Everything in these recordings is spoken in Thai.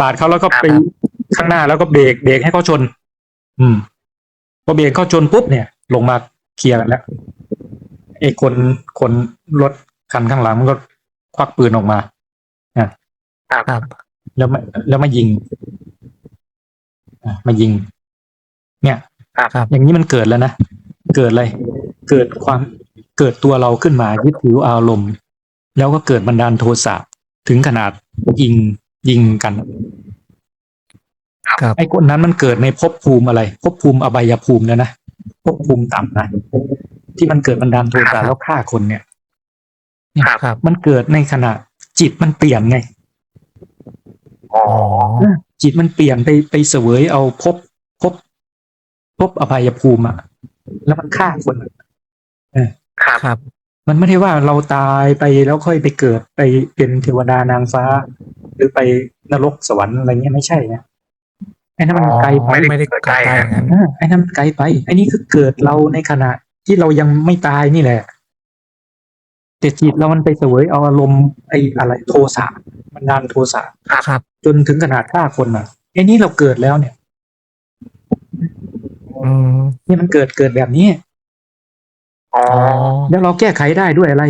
ปาดเขาแล้วก็ไปครับข้างหน้าแล้วก็เบรกเบรกให้เขาชน อืมพอเบรกเขาชนปุ๊บเนี่ย ลงมาเคลียร์กันแล้วไอ้คนคนรถคันข้างหลังมันก็ควักปืนออกมาครับแล้วมาแล้วมายิงอะมายิง เนี่ยครับอย่างนี้มันเกิดแล้วนะเกิดอะไร เกิดความเกิดตัวเราขึ้นมายึดถืออารมณ์ แล้วก็เกิดบันดาลโทสะถึงขนาดยิง ยิงกันครับ ไอ้คนนั้นมันเกิดในภพภูมิอะไรภพภูมิอบายภูมิแล้วนะภพภูมิต่ำนะที่มันเกิดบันดาลโทสะแล้วฆ่าคนเนี่ยครับครับมันเกิดในขณะ จิตมันเปลี่ยนไงอ๋อจิตมันเปลี่ยนไปไปเสวยเอาภพภพภพอภัยภูมิอะแล้วมันฆ่าคนอะครับครับ มันไม่ได้ว่าเราตายไปแล้วค่อยไปเกิดไปเป็นเทวดานางฟ้า หรือไปนรกสวรรค์อะไรเงี้ยไม่ใช่นะไอ้นั่นมันไกลไปไม่ได้ไม่ได้ไกลอย่างนั้นอ่าไอ้นั่นมันไกลไปไอ้นี่คือเกิดเราในขณะที่เรายังไม่ตายนี่แหละแต่จิตเรามันไปเสวยเอาอารมณ์ไอ้อะไรโทสะมันดานโทสะครับ จนถึงขนาดฆ่าคนอะไอ้นี่เราเกิดแล้วเนี่ยอืมนี่มันเกิดเกิดแบบนี้อ๋ออ๋อ แล้วเราแก้ไขได้ด้วยอะไร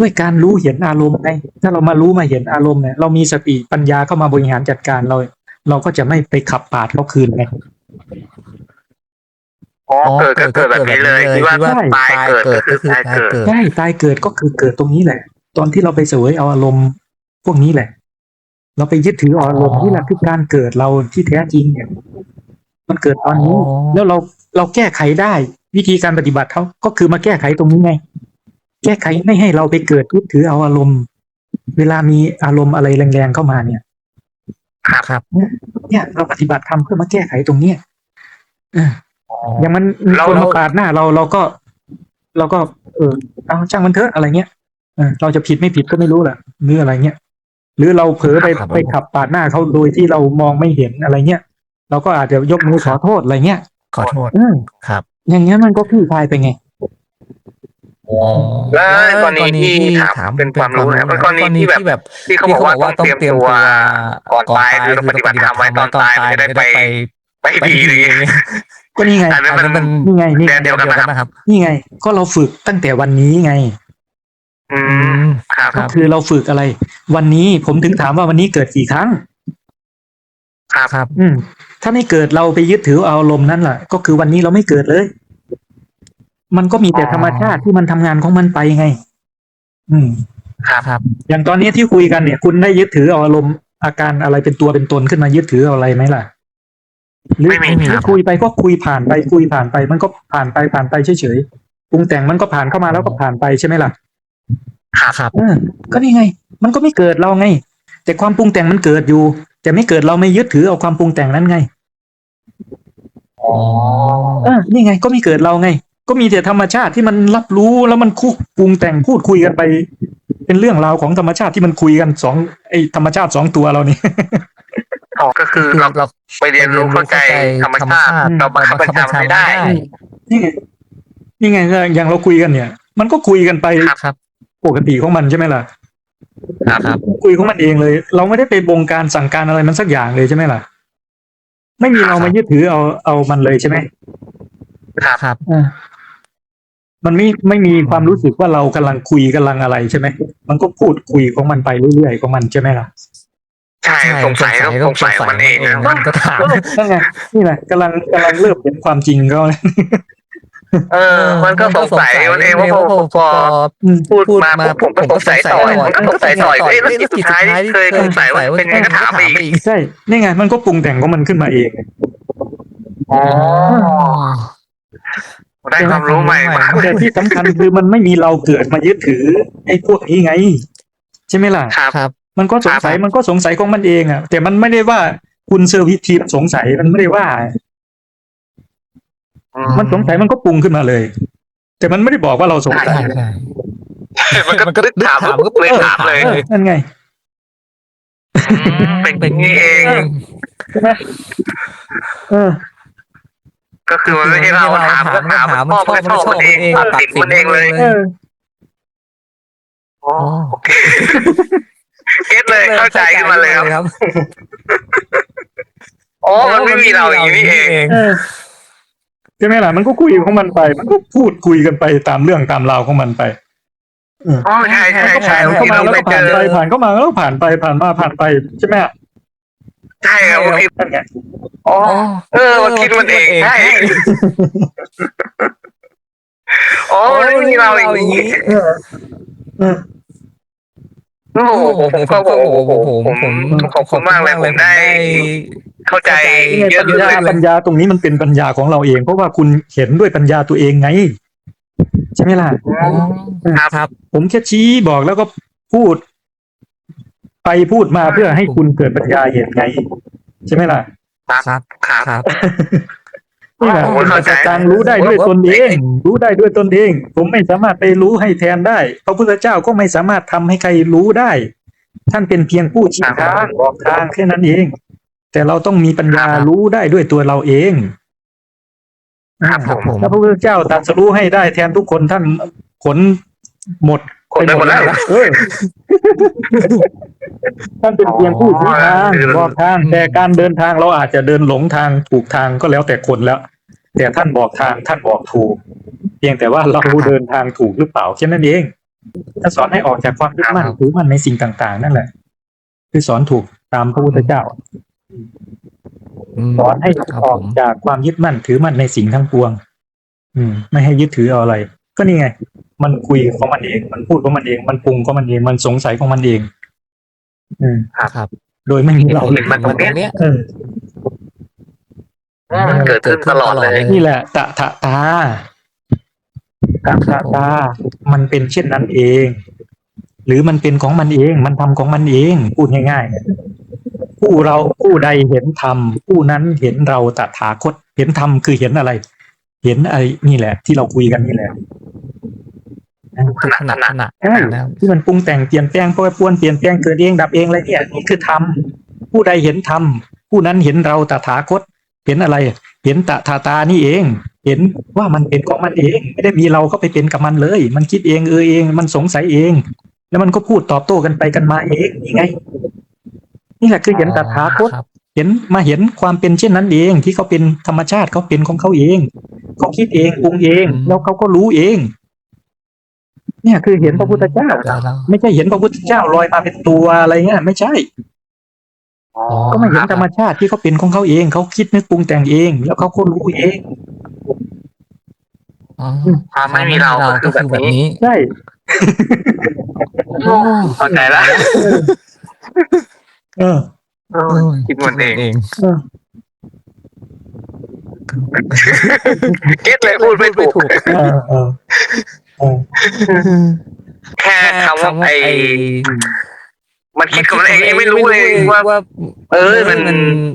ด้วยการรู้เห็นอารมณ์ไงถ้าเรามารู้มาเห็นอารมณ์เนี่ยเรามีสติปัญญาเข้ามาบริหารจัดการเรา เราก็จะไม่ไปขับปาดเขาคืนไงอ๋อเกิดก็เกิดแบบนี้เลยที่ว่าใช่ตายเกิดก็คือตายเกิดใช่ตายเกิดก็คือเกิดตรงนี้แหละ ตอนที่เราไปเสวยเอาอารมณ์พวกนี้แหละ เราไปยึดถือเอาอารมณ์นี่แหละคือการเกิดเราที่แท้จริงเนี่ย มันเกิดตอนนี้ แล้วเราเราแก้ไขได้ วิธีการปฏิบัติเขาก็คือมาแก้ไขตรงนี้ไง แก้ไขไม่ให้เราไปเกิดยึดถือเอาอารมณ์ เวลามีอารมณ์อะไรแรงๆเข้ามาเนี่ยครับ เนี่ยเราปฏิบัติทำเพื่อมาแก้ไขตรงเนี้ยอ่าอ๋ออย่างมันมีเราคนเรามาปาดหน้าเราเราก็ เราก็ เออเอาช่างมันเถอะอะไรเงี้ยเออเราจะผิดไม่ผิดก็ไม่รู้แหละหรืออะไรเงี้ยหรือเราเผลอไปครับไปขับปาดหน้าเขาโดยที่เรามองไม่เห็นอะไรเงี้ยเราก็อาจจะยกมือขอโทษอะไรเงี้ยขอโทษเออครับ อย่างเงี้ยมันก็คลี่คลายไปไงอ๋อแล้วกรณีที่ถามเป็นความรู้นะครับกรณีที่แบบ ที่เขาบอกว่าต้องเตรียมตัวก่อนตายคือต้องปฏิบัติธรรมไว้ตอนตายมันจะได้ไปไปไปดีดีเลยก็นี่ไงอันนั้นอันนั้นมันนี่ไงนี่ไงเดียวกันนะครับนะครับ นี่ไง ก็เราฝึกตั้งแต่วันนี้ไง อือืมมครับครับคือเราฝึกอะไร วันนี้ผมถึงถามว่าวันนี้เกิดกี่ครั้ง ครับครับ อืม ถ้าไม่เกิดเราไปยึดถือเอาอารมณ์นั้นแหละก็คือวันนี้เราไม่เกิดเลย มันก็มีแต่อ๋อธรรมชาติที่มันทำงานของมันไปไง อืมครับ อย่างตอนนี้ที่คุยกันเนี่ย คุณได้ยึดถือเอาอารมณ์อาการอะไรเป็นตัวเป็นตนขึ้นมายึดถือเอาอะไรไหมล่ะหรือไม่มีหรือครับคุยไปก็คุยผ่านไปคุยผ่านไป มันก็ผ่านไปผ่านไปเฉยๆปรุงแต่งมันก็ผ่านเข้ามาแล้วก็ผ่านไปใช่ไหมล่ะครับเออก็นี่ไง มันก็ไม่เกิดเราไง แต่ความปรุงแต่งมันเกิดอยู่ แต่ไม่เกิดเราไม่ยึดถือเอาความปรุงแต่งนั้นไงอ๋อเออนี่ไง ก็ไม่เกิดเราไง ก็มีแต่ธรรมชาติที่มันรับรู้แล้วมันคุกปรุงแต่งพูดคุยกันไป เป็นเรื่องราวของธรรมชาติที่มันคุยกันสองไอธรรมชาติสองตัวเรานี่อ๋อก็คือคือเราเราไปเรียนรู้เข้าใจธรรมชาติเราบังคับบัญชาไม่ได้นี่ไงนี่ไงอย่างเราคุยกันเนี่ย มันก็คุยกันไปครับครับปกติของมันใช่ไหมล่ะ ครับครับคุยของมันเองเลย เราไม่ได้ไปบงการสั่งการอะไรมันสักอย่างเลยใช่ไหมล่ะ ไม่มีเรามายึดถือเอาเอามันเลยใช่ไหมครับครับอ่ามันไม่ไม่มีความรู้สึกว่าเรากำลังคุยกำลังอะไรใช่ไหมมันก็พูดคุยของมันไปเรื่อยๆของมันใช่ไหมล่ะใช่สงสัยก็สงสัยมันเองนะมันก็ถามนั่นไงนี่แหละกำลังกำลังเริ่มเห็นความจริงก็ เออ มันก็สงสัยมันเองว่าพอพออืมพูดพูดมามาปุ๊บผมก็สงสัยต่อมันก็สงสัยต่อเอ้ยแล้วจิตสุดท้ายเคยสงสัยว่าเป็นไงก็ถามไปอีกใช่นี่ไง มันก็ปรุงแต่งของมันขึ้นมาเองอ๋อได้ความรู้ใหม่มาแต่ที่สำคัญคือมันไม่มีเราเกิดมายึดถือไอ้พวกนี้ไง ใช่ไหมล่ะครับครับมันก็สงสัยครับมันก็สงสัยของมันเองอะแต่มันไม่ได้ว่าคุณเซอร์วิสทีมสงสัยมันไม่ได้ว่า มันสงสัยมันก็ปรุงขึ้นมาเลย แต่มันไม่ได้บอกว่าเราสงสัใช่ยใช่มันก็นึกถามก็เลยถามเลยเออนั่นไงเป็นเป็นนี่เองใช่ไหมเออก็คือมันไม่ใช่เราถามก็ถามมันชอบมันชอบมันเองติดมันเองเลยเอออ๋อโอเคเก็ตเลยเข้าใจขึ้นมาเลยครับครับอ๋อมันไม่มีเราอย่างนี้นี่เองเออใช่ไหมล่ะมันก็คุยของมันไป มันก็พูดคุยกันไปตามเรื่องตามราวของมันไปอ๋อใช่ใช่ก็ใช่ผ่านเข้าที่มาเราแล้วไปก็เจผ่านอไปผ่านเข้ามาแล้วก็ผ่านไปผ่านมาผ่านไปใช่ไหมอะใช่ครับคิดนั่นไงอ๋อเออมันคิดมันเองใช่อ๋อมันไม่มีเราอย่างนี้เออเออโอ้โหผมก็โอ้โหผมผมขอบคุณมากเลยผมได้ เข้าใจนี่ไงเยอะปัญญาเลยปัญญาตรงนี้มันเป็นปัญญาของเราเอง เพราะว่าคุณเห็นด้วยปัญญาตัวเองไง ใช่ไหมล่ะอ๋อครับ ผมแค่ชี้บอกแล้วก็พูด ไปพูดมาเพื่อให้คุณเกิดปัญญาเห็นไง ใช่ไหมล่ะ ครับครับครับนี่แหละผมเป็นเข้าปัจใจจังรู้ได้ด้วยตนเอง รู้ได้ด้วยตนเอง ผมไม่สามารถไปรู้ให้แทนได้ พระพุทธเจ้าก็ไม่สามารถทำให้ใครรู้ได้ ท่านเป็นเพียงผู้ชี้ทางบอกทางแค่นั้นเอง แต่เราต้องมีปัญญารู้ได้ด้วยตัวเราเองครับผมผมถ้าพระพุทธเจ้าตรัสรู้ให้ได้แทนทุกคนท่านขนหมดคนไปหมดแล้วเออท่านเป็นเพียงผู้ชี้ทางอ๋อบอกทาง แต่การเดินทางเราอาจจะเดินหลงทางถูกทางก็แล้วแต่คนแล้ว แต่ท่านบอกทางท่านบอกถูก เพียงแต่ว่าเราเดินทางถูกหรือเปล่าแค่นั้นเองท่านสอนให้ออกจากความยึดมั่นถือมั่นในสิ่งต่าง ๆ นั่นแหละ คือสอนถูกตามพระพุทธเจ้าม สอนให้ครับอผอกมจากความยึดมั่นถือมั่นในสิ่งทั้งปวง อืม ไม่ให้ยึดถือเอาอะไร ก็นี่ไง มันคุยของมันเอง มันพูดของมันเอง มันปรุงของมันเอง มันสงสัยของมันเอง อืมครับ โดยไม่มีเราเลเห็ยนมันตรงเนี้ยเนี้ยเออมันเกิดขึ้นตลอดเลย นี่แหละตะทะตาตะทะตา มันเป็นเช่นนั้นเอง หรือมันเป็นของมันเอง มันทำของมันเอง พูดง่ายๆ ผู้เราผู้ใดเห็นธรรมผู้นั้นเห็นเราตถาคต เห็นธรรมคือเห็นอะไร เห็นไอ้นี่แหละ ที่เราคุยกันนี่แหละคือขนาดขนาดใช่นะครับที่มันปรุงแต่งเปลี่ยนแปลงเพราะว่าปวนเปลี่ยนแปลงเกิดเองดับเองอะไรเนี่ยนี่คือธรรมผู้ใดเห็นธรรมผู้นั้นเห็นเราตถาคต เห็นอะไร เห็นตถาตานี่เอง เห็นว่ามันเป็นของมันเอง ไม่ได้มีเราก็ไปเป็นกับมันเลย มันคิดเองเออเอง มันสงสัยเอง แล้วมันก็พูดตอบโต้กันไปกันมาเองนี่ไง นี่แหละคือเห็นตถาคตครับเห็นมาเห็นความเป็นเช่นนั้นเอง ที่เขาเป็นธรรมชาติเขาเป็นของเขาเองเขาคิดเองปรุงเอง แล้วเขาก็รู้เอง เนี่ยคือเห็นพระพุทธเจ้าแล้วแล้วไม่ใช่เห็นพระพุทธเจ้าลอยมาเป็นตัวอะไรเงี้ยไม่ใช่อ๋อก็ไม่เห็นธรรมชาติที่เขาเป็นของเขาเองเขาคิดนึกปรุงแต่งเอง แล้วเขาก็รู้เองอ๋อความไม่มีเราก็คือแบบนี้ใช่เข้าใจแล้ว เออเออคิดมันเองเองเออเก็ตเลยพูดไม่ถูก เออเออเออแค่คำว่าไอไอ้มันคิดกับมันเองยังไม่รู้เลยว่าว่า เออมัน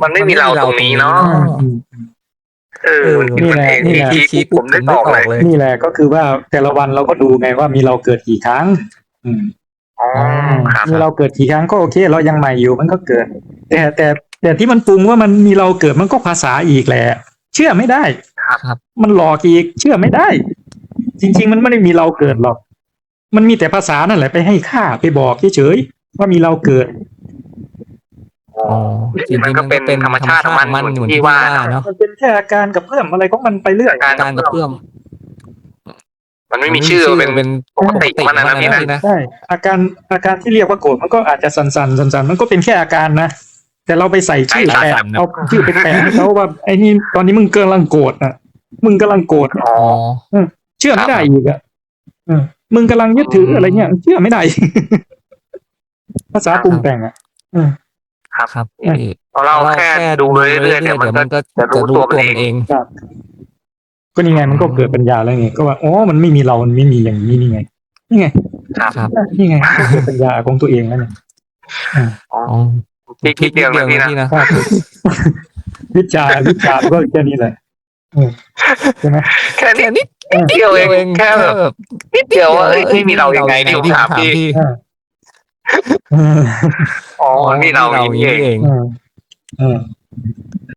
มันไม่มีเราตรงนี้เนาะอืมเออมันคิดมันเองนี่แหละที่คิดผมได้ตอบเลย นี่แหละก็คือว่าแต่ละวันเราก็ดูไงว่ามีเราเกิดกี่ครั้ง อืม อ๋อครับมีเราเกิดกี่ครั้งก็โอเค เรายังใหม่อยู่มันก็เกิด แต่แต่แต่ที่มันปรุงว่ามันมีเราเกิดมันก็ภาษาอีกแหละ เชื่อไม่ได้ครับ มันหลอกอีกเชื่อไม่ได้ จริง ๆ มันไม่ได้มีเราเกิดหรอก มันมีแต่ภาษานั่นแหละไปให้ค่าไปบอกเฉยๆว่ามีเราเกิดอ๋อจริงๆมันก็เป็นธรรมชาติของมันมันเหเหมืมืออนนที่ที่ว่าว่าเนาะมันเป็นแค่อาการกับเพื่อมอะไรของมันไปเรื่อยการการกระเพื่อม มันไม่มีชื่อเป็นเป็นปกติมันนะนะพี่นะนะใช่อาการอาการที่เรียกว่าโกรธมันก็อาจจะสันๆสันๆมันก็เป็นแค่อาการนะแต่เราไปใส่ชื่อแปะเอาชื่อไปแปะให้เขาว่าไอ้นี่ตอนนี้มึงกำลังโกรธอะ มึงกำลังโกรธอ๋ออ๋อเชื่อไม่ได้อีกอะเออมึงกำลังยึดถืออะไรเงี้ยเชื่อไม่ได้ภาษาปรุงแต่งอะครับเราแค่ดูเรื่อยๆเดี๋ยวมันก็มันก็จะรู้จะรู้ตัวตัวมันมันเอเองง ก็นี่ไงมันก็เกิดปัญญาแล้วไงก็ว่าอ๋อมันไม่มีเรา มันไม่มีอย่างนี้นี่ไง นี่ไงครับนี่ไงก็เกิดปัญญาของตัวเองแล้วเนี่ยอ๋อคิดคิดเดียวนะพี่นะครับวิชาวิชาก็แค่นี้แหละเออใช่ไหมแค่นี้นิดนิดเดียวเองแค่แบบแบบนิดเดียวว่าเอ้ยไม่มีเรายังไงที่ผมถามพี่เออเอออ๋อมันมีเราอย่างนี้เอง